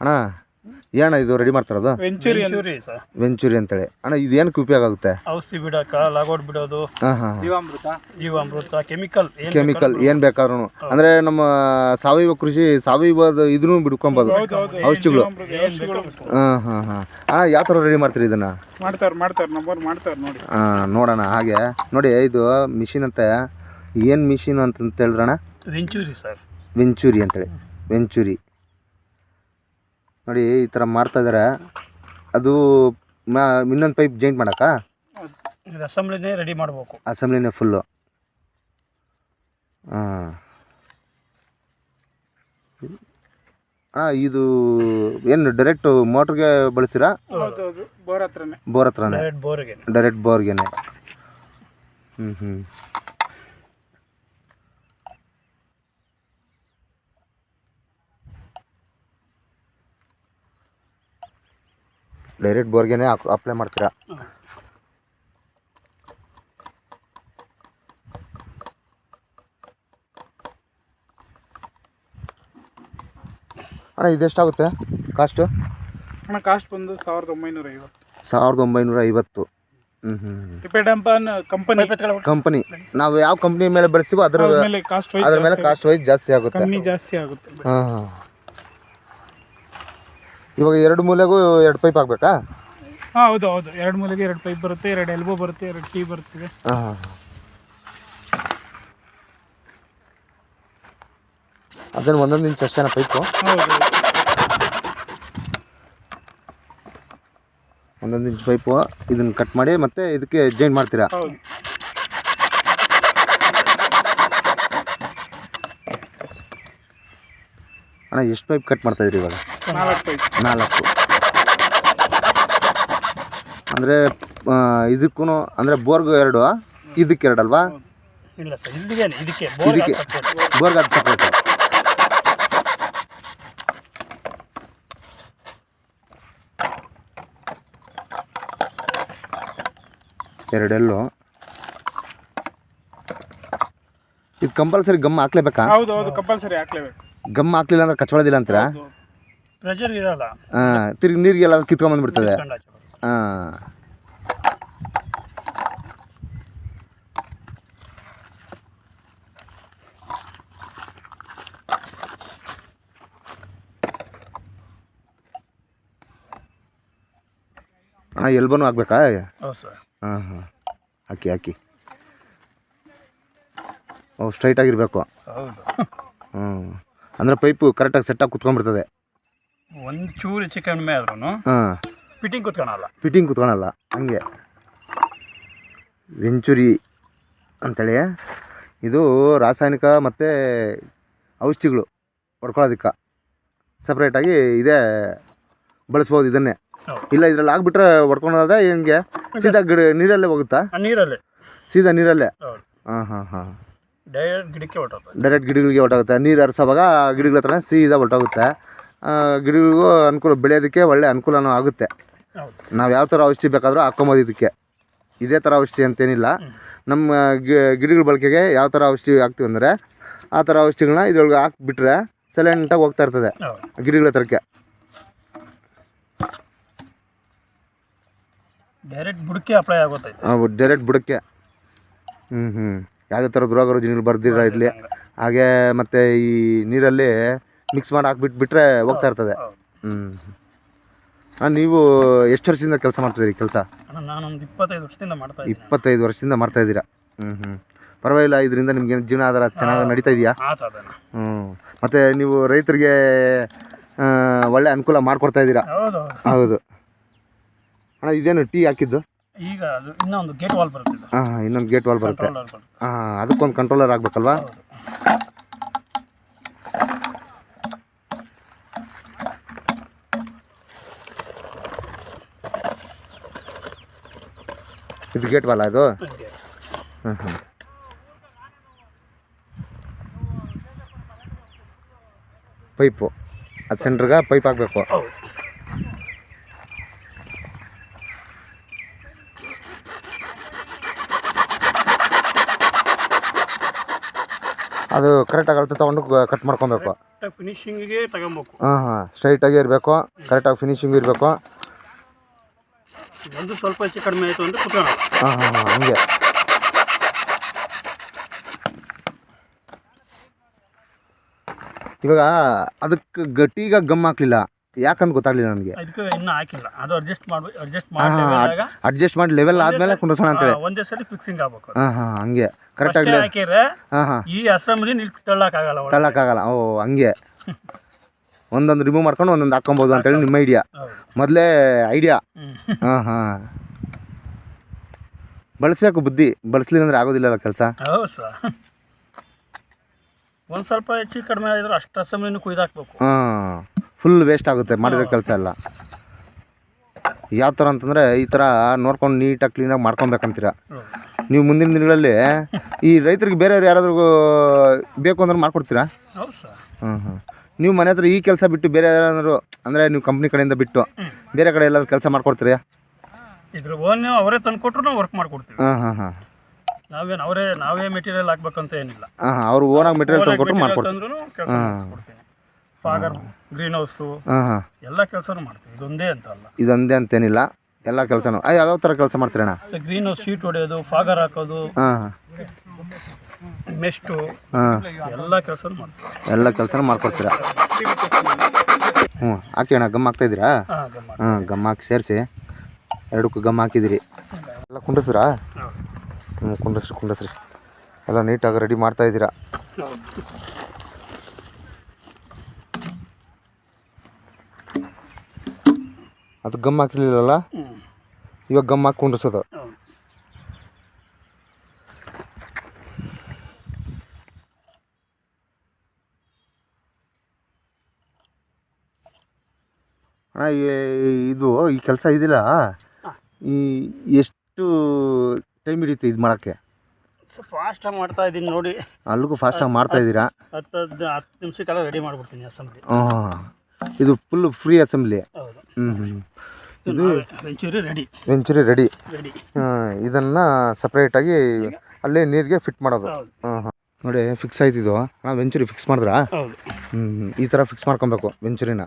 ಅಣ್ಣ ಏನಣ್ಣ ಇದು ರೆಡಿ ಮಾಡ್ತಾರದು? ವೆಂಚೂರಿ ವೆಂಚೂರಿ ಸರ್ ವೆಂಚೂರಿ ಅಂತೇಳಿ. ಅಣ್ಣ ಇದು ಏನಕ್ಕೆ ಉಪಯೋಗ ಆಗುತ್ತೆ ಔಷಧಿ ಬಿಡಕ ಲಾಗೌಟ್ ಬಿಡೋದು. ಹಾಂ ಹಾಂ ಜೀವಾಮೃತ? ಜೀವಾಮೃತ ಕೆಮಿಕಲ್ ಏನ್ ಕೆಮಿಕಲ್ ಏನು ಬೇಕಾದ್ರೂ ಅಂದರೆ ನಮ್ಮ ಸಾವಯವ ಕೃಷಿ ಸಾವಯವದ ಇದನ್ನು ಬಿಡ್ಕೊಬೋದು. ಔಷಧಿಗಳು. ಏನ್ ಹಾ ಬಿಟ್ಟು. ಹಾಂ ಹಾಂ ಹಾಂ. ಅಣ್ಣ ಯಾವ ಥರ ರೆಡಿ ಮಾಡ್ತೀರಿ ಇದನ್ನು? ಮಾಡ್ತಾರೆ ಮಾಡ್ತಾರೆ ನಂಬರ್ ಮಾಡ್ತಾರ ನೋಡಿ. ನೋಡೋಣ ಹಾಗೆ. ನೋಡಿ ಇದು ಮಿಷಿನ್ ಅಂತ. ಏನು ಮಿಷಿನ್ ಅಂತ ಹೇಳಿದ್ರಣ್ಣ ವೆಂಚೂರಿ ಸರ್ ವೆಂಚೂರಿ ಅಂತೇಳಿ. ವೆಂಚುರಿ ನೋಡಿ ಈ ಥರ ಮಾಡ್ತಾ ಇದ್ದಾರೆ ಅದು ಮಾ ಇನ್ನೊಂದು ಪೈಪ್ ಜಾಯಿಂಟ್ ಮಾಡಕ್ಕ ಇದು ಅಸೆಂಬ್ಲಿನೇ ರೆಡಿ ಮಾಡಬೇಕು. ಅಸೆಂಬ್ಲಿನೇ ಫುಲ್ಲು ಹಾಂ. ಅಣ್ಣ ಇದು ಏನು ಡೈರೆಕ್ಟ್ ಮೋಟ್ರಿಗೆ ಬಳಸಿರಾ? ಬೋರ್ ಹತ್ರನೇ. ಬೋರ್ ಹತ್ರನೇ. ಡೈರೆಕ್ಟ್ ಬೋರ್ಗೆ ಡೈರೆಕ್ಟ್ ಬೋರ್ಗೆನೆ. ಹ್ಞೂ ಹ್ಞೂ ಡೈರೆಕ್ಟ್ ಬೋರ್ಗೆನೆ ಅಪ್ಲೈ ಮಾಡ್ತೀರಾ? ಅಣ್ಣ ಇದೆಷ್ಟಾಗುತ್ತೆ ಕಾಸ್ಟು? ಅಣ್ಣ ಕಾಸ್ಟ್ ಬಂದು ಸಾವಿರದ ಒಂಬೈನೂರ ಐವತ್ತು ಸಾವಿರದ ಒಂಬೈನೂರ ಐವತ್ತು ಹ್ಞೂ ಹ್ಞೂ ಡಿಪೆಂಡ್ ಅಪಾನ್ ಕಂಪನಿ ಕಂಪನಿ ನಾವು ಯಾವ ಕಂಪನಿ ಮೇಲೆ ಬಳಸ್ತೀವೋ ಅದ್ರ ಮೇಲೆ ಕಾಸ್ಟ್ ವೈಸ್ ಅದ್ರ ಮೇಲೆ ಕಾಸ್ಟ್ ವೈಸ್ ಜಾಸ್ತಿ ಆಗುತ್ತೆ. ಜಾಸ್ತಿ ಆಗುತ್ತೆ. ಹಾಂ ಹಾಂ. ಇವಾಗ ಎರಡು ಮೂಲೆಗೂ ಎರಡು ಪೈಪ್ ಹಾಕ್ಬೇಕಾ? ಹಾಂ ಹೌದು ಹೌದು. ಎರಡು ಮೂಲೆಗೆ ಎರಡು ಪೈಪ್ ಬರುತ್ತೆ ಎರಡು ಎಲ್ಬೋ ಬರುತ್ತೆ ಎರಡು ಟೀ ಬರ್ತದೆ. ಹಾಂ ಅದನ್ನು ಒಂದೊಂದು ಇಂಚ್ ಅಷ್ಟೇನ ಪೈಪು? ಹೌದು ಒಂದೊಂದು ಇಂಚ್ ಪೈಪು. ಇದನ್ನು ಕಟ್ ಮಾಡಿ ಮತ್ತೆ ಇದಕ್ಕೆ ಜಾಯಿನ್ ಮಾಡ್ತೀರಾ? ಹೌದು. ಅಣ್ಣ ಎಷ್ಟು ಪೈಪ್ ಕಟ್ ಮಾಡ್ತಾ ಇದ್ರಿ ಇವಾಗ? ನಾಲ್ಕು ಅಂದರೆ ಇದಕ್ಕೂ ಅಂದರೆ ಬೋರ್ಗು ಎರಡು ಇದಕ್ಕೆ ಎರಡಲ್ವಾ ಇಲ್ಲ ಸರ್ ಇಲ್ಲಿಗೆ ಇದಕ್ಕೆ ಬೋರ್ಗ್ ಇದಕ್ಕೆ. ಬೋರ್ಗೆ ಅದು ಸಪ್ರೇಟ್ ಎರಡೆಲ್ಲು. ಇದು ಕಂಪಲ್ಸರಿ ಗಮ್ ಹಾಕ್ಲೇಬೇಕಾ? ಹೌದು ಹೌದು ಕಂಪಲ್ಸರಿ ಹಾಕ್ಲೇಬೇಕು. ಗಮ್ ಹಾಕ್ಲಿಲ್ಲ ಅಂದ್ರೆ ಕಚ್ಕೊಳ್ಳೋದಿಲ್ಲ ಅಂತೀರಾ. ಪ್ರೆಷರ್ ಇರಲ್ಲ. ಹಾಂ ತಿರ್ಗಿ ನೀರಿಗೆಲ್ಲ ಕಿತ್ಕೊಂಬಂದ್ಬಿಡ್ತದೆ ಹಾಂ. ಹಾಂ ಎಲ್ಬನು ಹಾಕ್ಬೇಕಾ? ಹೌದು ಸರ್. ಹಾಂ ಹಾಂ. ಹಾಕಿ ಹಾಕಿ. ಓ ಸ್ಟ್ರೈಟ್ ಆಗಿರಬೇಕು. ಹೌದು. ಹ್ಞೂ ಅಂದರೆ ಪೈಪು ಕರೆಕ್ಟಾಗಿ ಸೆಟ್ಟಾಗಿ ಕುತ್ಕೊಂಡ್ಬಿಡ್ತದೆ. ಒಂದು ಚೂರು ಹೆಚ್ಚು ಕಡಿಮೆ ಆದ್ರೂ ಹಾಂ. ಫಿಟ್ಟಿಂಗ್ ಕುತ್ಕೊಳಲ್ಲ. ಫಿಟ್ಟಿಂಗ್ ಕುತ್ಕೊಳಲ್ಲ. ಹಂಗೆ. ವೆಂಚುರಿ ಅಂತೇಳಿ. ಇದು ರಾಸಾಯನಿಕ ಮತ್ತು ಔಷಧಿಗಳು ಹೊಡ್ಕೊಳ್ಳೋದಕ್ಕೆ. ಸಪ್ರೇಟಾಗಿ ಇದೇ ಬಳಸ್ಬೋದು ಇದನ್ನೇ. ಇಲ್ಲ ಇದ್ರಲ್ಲಿ ಹಾಕ್ಬಿಟ್ರೆ ಹೊಡ್ಕೊಳೋದ ಹೆಂಗೆ? ಸೀದಾ ಗಿಡ ನೀರಲ್ಲೇ ಹೋಗುತ್ತಾ? ನೀರಲ್ಲೇ. ಸೀದಾ ನೀರಲ್ಲೇ? ಹಾಂ ಹಾಂ ಹಾಂ. ಡೈರೆಕ್ಟ್ ಗಿಡಕ್ಕೆ ಹೊಟ್ಟೋಗ್ತದೆ ಡೈರೆಕ್ಟ್ ಗಿಡಗಳಿಗೆ ಹೊಟ್ಟೋಗುತ್ತೆ ನೀರು ಹರಿಸೋವಾಗ ಗಿಡಗಳ ಹತ್ರ ಸೀದಾ ಹೊರಟಾಗುತ್ತೆ. ಗಿಡಗಳಿಗೂ ಅನುಕೂಲ ಬೆಳೆಯೋದಕ್ಕೆ ಒಳ್ಳೆ ಅನುಕೂಲನೂ ಆಗುತ್ತೆ. ನಾವು ಯಾವ ಥರ ಔಷಧಿ ಬೇಕಾದರೂ ಹಾಕ್ಕೊಬೋದು ಇದಕ್ಕೆ. ಇದೇ ಥರ ಔಷಧಿ ಅಂತೇನಿಲ್ಲ. ನಮ್ಮ ಗಿ- ಗಿಡಗಳ ಬಳಕೆಗೆ ಯಾವ ಥರ ಔಷಧಿ ಹಾಕ್ತೀವಿ ಅಂದರೆ ಆ ಥರ ಔಷಧಿಗಳನ್ನ ಇದ್ರೊಳಗೆ ಹಾಕ್ಬಿಟ್ರೆ ಸೈಲೆಂಟಾಗಿ ಹೋಗ್ತಾ ಇರ್ತದೆ ಗಿಡಗಳ ಹತ್ರಕ್ಕೆ. ಡೈರೆಕ್ಟ್ ಬುಡಕ್ಕೆ ಅಪ್ಲೈ ಆಗುತ್ತೆ. ಡೈರೆಕ್ಟ್ ಬುಡಕ್ಕೆ. ಹ್ಞೂ ಹ್ಞೂ ಯಾವುದೇ ಥರ ರೋಗ ರುಜಿನಗಳು ಬರ್ದಿರ ಇರಲಿ ಹಾಗೆ ಮತ್ತು ಈ ನೀರಲ್ಲಿ ಮಿಕ್ಸ್ ಮಾಡಿ ಹಾಕ್ಬಿಟ್ಬಿಟ್ರೆ ಹೋಗ್ತಾ ಇರ್ತದೆ. ಹ್ಮ್. ಹ್ಞೂ ಹಾಂ ನೀವು ಎಷ್ಟು ವರ್ಷದಿಂದ ಕೆಲಸ ಮಾಡ್ತಿದ್ದೀರಿ ಕೆಲಸ? ನಾನೊಂದು ಇಪ್ಪತ್ತೈದು ವರ್ಷದಿಂದ ಮಾಡ್ತಾ ಇಪ್ಪತ್ತೈದು ವರ್ಷದಿಂದ ಮಾಡ್ತಾ ಇದ್ದೀರಾ ಹ್ಞೂ ಹ್ಞೂ ಪರವಾಗಿಲ್ಲ ಇದರಿಂದ ನಿಮ್ಗೆ ಜೀವನ ಆಧಾರ ಚೆನ್ನಾಗಿ ನಡೀತಾ ಇದೆಯಾ? ಹ್ಞೂ ಮತ್ತು ನೀವು ರೈತರಿಗೆ ಒಳ್ಳೆ ಅನುಕೂಲ ಮಾಡಿಕೊಡ್ತಾ ಇದ್ದೀರಾ ಹೌದು ಅಣ್ಣ ಇದೇನು ಟೀ ಹಾಕಿದ್ದು? ಈಗ ಇನ್ನೊಂದು ಗೇಟ್ ವಾಲ್ ಬರುತ್ತೆ ಹಾಂ ಹಾಂ ಇನ್ನೊಂದು ಗೇಟ್ ವಾಲ್ ಬರುತ್ತೆ. ಹಾಂ ಅದಕ್ಕೊಂದು ಕಂಟ್ರೋಲರ್ ಆಗಬೇಕಲ್ವಾ ಇದು ಗೇಟ್ ವಾಲ ಅದು. ಹ್ಞೂ ಹ್ಞೂ ಪೈಪು. ಅದು ಸೆಂಟ್ರಿಗೆ ಪೈಪ್ ಹಾಕಬೇಕು. ಅದು ಕರೆಕ್ಟಾಗಿ ಅಳತೆ ತೊಗೊಂಡು ಕಟ್ ಮಾಡ್ಕೊಬೇಕು. ಫಿನಿಶಿಂಗಿಗೆ ತಗೊಬೇಕು. ಹಾಂ ಹಾಂ ಸ್ಟ್ರೈಟಾಗಿ ಇರಬೇಕು. ಕರೆಕ್ಟಾಗಿ ಫಿನಿಶಿಂಗ್ ಇರಬೇಕು. ಒಂದು ಸ್ವಲ್ಪ ಹೆಚ್ಚು ಕಡಿಮೆ ಆಯಿತು ಅಂದರೆ ಕುತ್ಕೊಳ್ಳೋಣ. ಹಾಂ ಹಾಂ ಹಾಂ ಹಂಗೆ. ಇವಾಗ ಅದಕ್ಕೆ ಗಟ್ಟಿಗ ಗಮ್ ಹಾಕ್ಲಿಲ್ಲ. ಯಾಕಂತ ಗೊತ್ತಾಗ್ಲಿಲ್ಲ ನನಗೆ. ಅದಕ್ಕೆ ಇನ್ನೂ ಹಾಕಿಲ್ಲ. ಅದು ಅಡ್ಜಸ್ಟ್ ಮಾಡ್ಬೇಕು ಅಡ್ಜಸ್ಟ್ ಮಾಡಿದಾಗ ಮಾಡಿ ಲೆವೆಲ್ ಆದಮೇಲೆ ಕುಂಡ್ರಸೋಣ ಅಂತೇಳಿ. ಒಂದೇ ಸಲ ಫಿಕ್ಸಿಂಗ್ ಆಗ್ಬೇಕು ಹಾಂ ಹಾಂ ಹಂಗೆ. ಕರೆಕ್ಟ್ ಆಗಿ ಹಾಕಿದ್ರೆ ಹಾಂ ಹಾಂ. ಈ ಅಸೆಂಬ್ಲಿ ನಿಲ್ ತಳ್ಳಕ್ಕಾಗಲ್ಲ ತಳ್ಳಕ್ಕಾಗಲ್ಲ. ಓ ಹಂಗೆ. ಒಂದೊಂದು ರಿಮೂವ್ ಮಾಡ್ಕೊಂಡು ಒಂದೊಂದು ಹಾಕೊಬೋದು ಅಂತೇಳಿ ನಿಮ್ಮ ಐಡಿಯಾ ಮೊದಲೇ ಐಡಿಯಾ. ಹಾಂ ಹಾಂ. ಬಳಸಬೇಕು ಬುದ್ಧಿ. ಬಳಸಲಿಲ್ಲ ಅಂದರೆ ಆಗೋದಿಲ್ಲಲ್ಲ ಕೆಲಸ. ಹೌದು ಸರ್. ಒಂದು ಸ್ವಲ್ಪ ಹೆಚ್ಚು ಕಡಿಮೆ ಆಗಿದ್ರೆ ಅಷ್ಟು ಸಮಯನೂ ಕುಯ್ದಾಕ್ಬೇಕು. ಹಾಂ ಫುಲ್ ವೇಸ್ಟ್ ಆಗುತ್ತೆ ಮಾಡಿರೋ ಕೆಲಸ ಎಲ್ಲ. ಯಾವ ಥರ ಅಂತಂದರೆ ಈ ಥರ ನೋಡ್ಕೊಂಡು ನೀಟಾಗಿ ಕ್ಲೀನಾಗಿ ಮಾಡ್ಕೊಬೇಕಂತೀರ. ನೀವು ಮುಂದಿನ ದಿನಗಳಲ್ಲಿ ಈ ರೈತರಿಗೆ ಬೇರೆಯವ್ರು ಯಾರಾದ್ರೂ ಬೇಕು ಅಂದ್ರೆ ಮಾಡ್ಕೊಡ್ತೀರಾ? ಹೌದು ಸರ್. ಹಾಂ ಹಾಂ ನೀವು ಮನೆ ಹತ್ರ ಈ ಕೆಲಸ ಬಿಟ್ಟು ಬೇರೆ ಏನಾದ್ರು ಅಂದರೆ ನೀವು ಕಂಪ್ನಿ ಕಡೆಯಿಂದ ಬಿಟ್ಟು ಬೇರೆ ಕಡೆ ಎಲ್ಲಾದ್ರೂ ಕೆಲಸ ಮಾಡ್ಕೊಡ್ತೀರಾ? ಇದ್ರ ಓನ್ ಅವರೇ ತಂದು ಕೊಟ್ಟರು ನಾವು ವರ್ಕ್ ಮಾಡ್ಕೊಡ್ತೀವಿ. ಹಾಂ ಹಾಂ ಹಾಂ. ನಾವೇನು ಅವರೇ ನಾವೇ ಮೆಟೀರಿಯಲ್ ಹಾಕ್ಬೇಕಂತ ಏನಿಲ್ಲ. ಹಾಂ ಹಾಂ ಅವ್ರು ಓನಾಗಿ ಮೆಟೀರಿಯಲ್ ತಂದ್ಕೊಟ್ರು ಮಾಡ್ಕೊಡ್ತೀವಿ. ತಂದ್ರೂ ಕೆಲಸ ಮಾಡಿಸ್ಕೊಡ್ತೀನಿ ಫಾಗರ್ ಗ್ರೀನ್ ಹೌಸು ಹಾಂ ಹಾಂ. ಎಲ್ಲ ಕೆಲಸನೂ ಮಾಡ್ತೀವಿ. ಇದೊಂದೇ ಅಂತ ಅಲ್ಲ. ಇದೊಂದೇ ಅಂತೇನಿಲ್ಲ. ಎಲ್ಲ ಕೆಲಸನೂ. ಯಾವ ಥರ ಕೆಲಸ ಮಾಡ್ತೀರಣ್ಣ? ಗ್ರೀನ್ ಹೌಸ್ ಶೀಟ್ ಹೊಡೆಯೋದು ಫಾಗರ್ ಹಾಕೋದು. ಹಾಂ. ಮೆಸ್ಟು ಹಾಂ. ಎಲ್ಲ ಕೆಲಸ ಮಾಡ್ತೀವಿ. ಎಲ್ಲ ಕೆಲಸನೂ ಮಾಡ್ಕೊಡ್ತೀರಾ? ಹ್ಞೂ ಹಾಕಿ ಅಣ್ಣ ಗಮ್ ಹಾಕ್ತಾಯಿದ್ದೀರಾ ಇದ್ದೀರಾ? ಹ್ಞೂ ಗಮ್ ಹಾಕಿ ಸೇರಿಸಿ. ಎರಡಕ್ಕೂ ಗಮ್ ಹಾಕಿದ್ದೀರಿ ಎಲ್ಲ ಕುಂಡಿಸ್ರಾ ಹ್ಞೂ ಕುಂಡಿಸ್ರಿ ಕುಂಡಿಸ್ರಿ ಎಲ್ಲ ನೀಟಾಗಿ ರೆಡಿ ಮಾಡ್ತಾ ಇದ್ದೀರಾ? ಅದು ಗಮ್ ಹಾಕಿರ್ಲಿಲ್ಲಲ್ಲ? ಇವಾಗ ಗಮ್ ಹಾಕಿ ಕುಂಡಿಸೋದು ಅಣ್ಣ ಇದು ಈ ಕೆಲಸ ಇದಿಲ್ಲ. ಈ ಎಷ್ಟು ಟೈಮ್ ಹಿಡಿಯುತ್ತೆ ಇದು ಮಾಡೋಕ್ಕೆ? ಫಾಸ್ಟಾಗಿ ಮಾಡ್ತಾ ಇದ್ದೀನಿ ನೋಡಿ. ಅಲ್ಲಿಗೂ ಫಾಸ್ಟಾಗಿ ಮಾಡ್ತಾ ಇದ್ದೀರಾ? ಹತ್ತು ಹತ್ತು ಹತ್ತು ನಿಮಿಷಕ್ಕೆಲ್ಲ ರೆಡಿ ಮಾಡಿಬಿಡ್ತೀನಿ ಅಸೆಂಬ್ಲಿ ಹಾಂ ಇದು ಫುಲ್ ಫ್ರೀ ಅಸೆಂಬ್ಲಿ ಹೌದು. ಹ್ಞೂ ಹ್ಞೂ ಇದು venturi ready venturi ready ready ಇದನ್ನು ಸಪ್ರೇಟಾಗಿ ಅಲ್ಲೇ ನೀರಿಗೆ ಫಿಟ್ ಮಾಡೋದು. ಹೌದು. ಹಾಂ ಹಾಂ. ನೋಡಿ ಫಿಕ್ಸ್ ಆಯ್ತಿದ್ದು ಅಣ್ಣ ವೆಂಚುರಿ ಫಿಕ್ಸ್ ಮಾಡಿದ್ರಾ? ಹೌದು. ಹ್ಞೂ ಈ ಥರ ಫಿಕ್ಸ್ ಮಾಡ್ಕೊಬೇಕು ವೆಂಚುರಿನ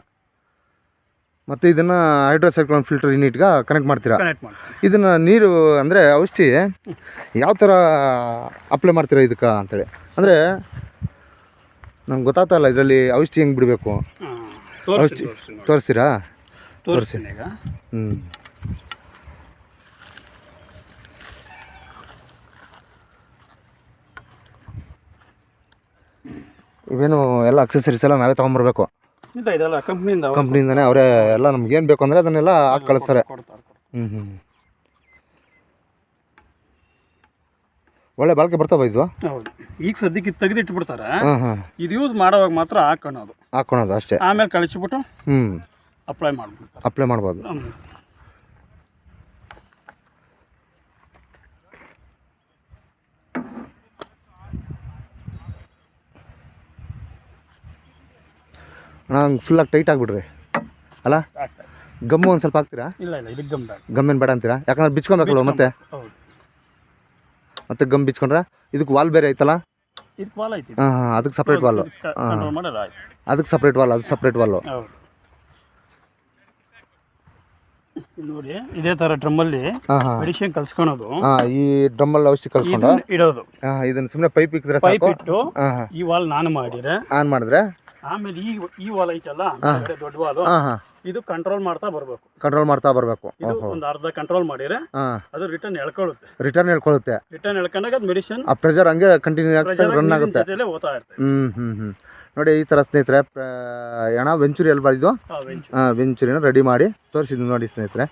ಮತ್ತು ಇದನ್ನು ಹೈಡ್ರೋಸೈಕ್ಲೋನ್ ಫಿಲ್ಟರ್ ಯೂನಿಟ್ಗೆ ಕನೆಕ್ಟ್ ಮಾಡ್ತೀರಾ? ಕನೆಕ್ಟ್ ಮಾಡಿ ಇದನ್ನು ನೀರು ಅಂದರೆ ಔಷಧಿ ಯಾವ ಥರ ಅಪ್ಲೈ ಮಾಡ್ತೀರಾ ಇದಕ್ಕೆ ಅಂತೇಳಿ? ಅಂದರೆ ನಮ್ಗೆ ಗೊತ್ತಾಗ್ತಲ್ಲ ಇದರಲ್ಲಿ ಔಷಧಿ ಹೆಂಗೆ ಬಿಡಬೇಕು? ಔಷಧಿ ತೋರಿಸ್ತೀರಾ ತೋರಿಸಿ ತೋರಿಸ್ತೀನಿ ಈಗ. ಹ್ಞೂ ಇವೇನು ಎಲ್ಲ ಅಕ್ಸೆಸರೀಸ್ ಎಲ್ಲ ನಾವೇ ತೊಗೊಂಬರ್ಬೇಕು? ಇದೆಲ್ಲ ಕಂಪ್ನಿಯಿಂದ ಕಂಪ್ನಿಯಿಂದನೇ ಅವರೇ ಎಲ್ಲ ನಮ್ಗೆ ಏನು ಬೇಕು ಅಂದರೆ ಅದನ್ನೆಲ್ಲ ಹಾಕಿ ಕಳಿಸ್ತಾರೆ. ಹ್ಞೂ ಹ್ಞೂ ಒಳ್ಳೆ ಬಾಳಿಕೆ ಬರ್ತಾವ ಇದು? ಹೌದು. ಈಗ ಸದ್ಯಕ್ಕೆ ಇದು ತೆಗೆದಿಟ್ಬಿಡ್ತಾರೆ. ಹಾಂ ಹಾಂ. ಇದು ಯೂಸ್ ಮಾಡೋವಾಗ ಮಾತ್ರ ಹಾಕೋಣದು. ಹಾಕ್ಕೊಳೋದು ಅಷ್ಟೇ. ಆಮೇಲೆ ಕಳಿಸ್ಬಿಟ್ಟು ಹ್ಞೂ ಅಪ್ಲೈ ಮಾಡ್ಬೋದು ಅಪ್ಲೈ ಮಾಡ್ಬೋದು. ಅಣ್ಣ ಹಂಗೆ ಫುಲ್ಲಾಗಿ ಟೈಟ್ ಆಗಿಬಿಡ್ರಿ. ಅಲ್ಲ? ಗಮ್ಮು ಒಂದು ಸ್ವಲ್ಪ ಹಾಕ್ತೀರಾ? ಇಲ್ಲ ಇಲ್ಲ ಇದಕ್ಕೆ ಗಮ್ ಬೇಡ. ಗಮ್ಮೇನು ಬೇಡ ಅಂತೀರಾ? ಯಾಕಂದ್ರೆ ಬಿಚ್ಕೊಬೇಕಲ್ವ ಮತ್ತೆ? ಹೌದು ಮತ್ತೆ ಗಮ್ ಬಿಚ್ಕೊಂಡ್ರೆ? ಇದಕ್ಕೆ ವಾಲ್ ಬೇರೆ ಐತಲ್ಲ? ಇದಕ್ಕೆ ವಾಲ್ ಐತಿ. ಹಾಂ ಹಾಂ ಅದಕ್ಕೆ ಸಪ್ರೇಟ್ ವಾಲು ಹಾಂ ಮಾಡೋದು ಆಯ್ತು. ಅದಕ್ಕೆ ಸಪ್ರೇಟ್ ವಾಲ್ ಅದು ಸಪ್ರೇಟ್ ವಾಲ್ ಹೌದು. ನೋಡಿ ಇದೇ ತರ ಡ್ರಮ್ಮಲ್ಲಿ ಹಾಂ ಹಾಂ. ಮೆಡಿಸಿನ್ ಕಲ್ಸ್ಕೊಳೋದು. ಹಾಂ ಈ ಡ್ರಮ್ಮಲ್ಲಿ ಔಷಧಿ ಕಲ್ಸ್ಕೊಂಡು? ಇದನ್ನ ಇಡೋದು. ಹಾಂ ಇದನ್ನು ಸುಮ್ಮನೆ ಪೈಪ್ ಇಕ್ಕಿದ್ರೆ ಪೈಪ್ ಸಾಕು ಇಟ್ಟು ಹಾಂ ಹಾಂ. ಈ ವಾಲ್ ನಾನು ಮಾಡಿದ್ರೆ ಆನ್ ಮಾಡಿದ್ರೆ? ಆಮೇಲೆ ಈ ಈ ಹೊಲ ಐತಲ್ಲ ದೊಡ್ಡ ವಾಲ್ ಹಾಂ ಹಾಂ. ಇದು ಕಂಟ್ರೋಲ್ ಮಾಡ್ತಾ ಬರಬೇಕು. ಕಂಟ್ರೋಲ್ ಮಾಡ್ತಾ ಬರಬೇಕು. ಇದು ಒಂದು ಅರ್ಧ ಕಂಟ್ರೋಲ್ ಮಾಡಿದ್ರೆ ಅದು ರಿಟರ್ನ್ ಎಳ್ಕೊಳ್ಳುತ್ತೆ. ರಿಟರ್ನ್ ಹೇಳ್ಕೊಳ್ಳುತ್ತೆ ರಿಟರ್ನ್ ಎಳ್ಕೊಂಡಾಗ ಅದು ಮೆಡಿಸಿನ್ ಆ ಪ್ರೆಷರ್ ಹಂಗೆ ಕಂಟಿನ್ಯೂ ಆಗಿ ರನ್ ಆಗುತ್ತೆ. ಜೊತೆಲೇ ಓದ್ತಾ ಇರ್ತದೆ ಹ್ಞೂ ಹ್ಞೂ ಹ್ಞೂ ನೋಡಿ ಈ ಥರ ಸ್ನೇಹಿತರೆ ಏನ ಅಣ್ಣ ವೆಂಚುರಿ ಅಲ್ವಾ ಇದು? ವೆಂಚುರಿನ ರೆಡಿ ಮಾಡಿ ತೋರಿಸಿದ್ವಿ ನೋಡಿ ಸ್ನೇಹಿತರೆ.